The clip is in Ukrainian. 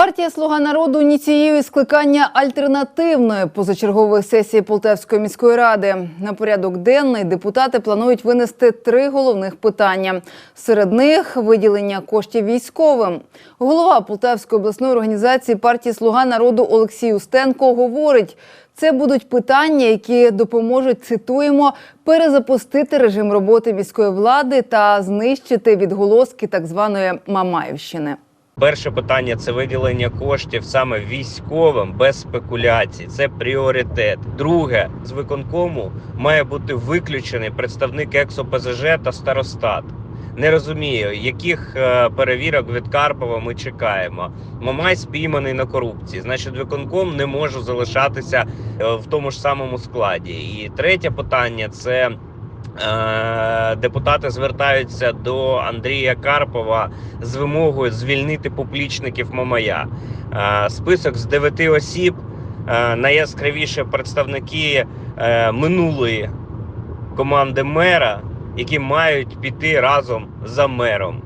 Партія Слуга народу ініціює скликання альтернативної позачергової сесії Полтавської міської ради. На порядок денний депутати планують винести три головних питання. Серед них виділення коштів військовим. Голова Полтавської обласної організації партії Слуга народу Олексій Устенко говорить. Це будуть питання, які допоможуть цитуємо перезапустити режим роботи міської влади та знищити відголоски так званої Мамаївщини. Перше питання це виділення коштів саме військовим без спекуляцій. Це пріоритет. Друге, з виконкому має бути виключений представник ЕКСО-ПЗЖ та старостат. Не розумію, яких е, перевірок від Карпова ми чекаємо. Мамай спійманий на корупції. Значить, виконком не може залишатися е, в тому ж самому складі. І третє питання це. Е, Депутати звертаються до Андрія Карпова з вимогою звільнити публічників Мамая. Е, Список з дев'яти осіб е, найяскравіше представники минулої команди мера, які мають піти разом за мером.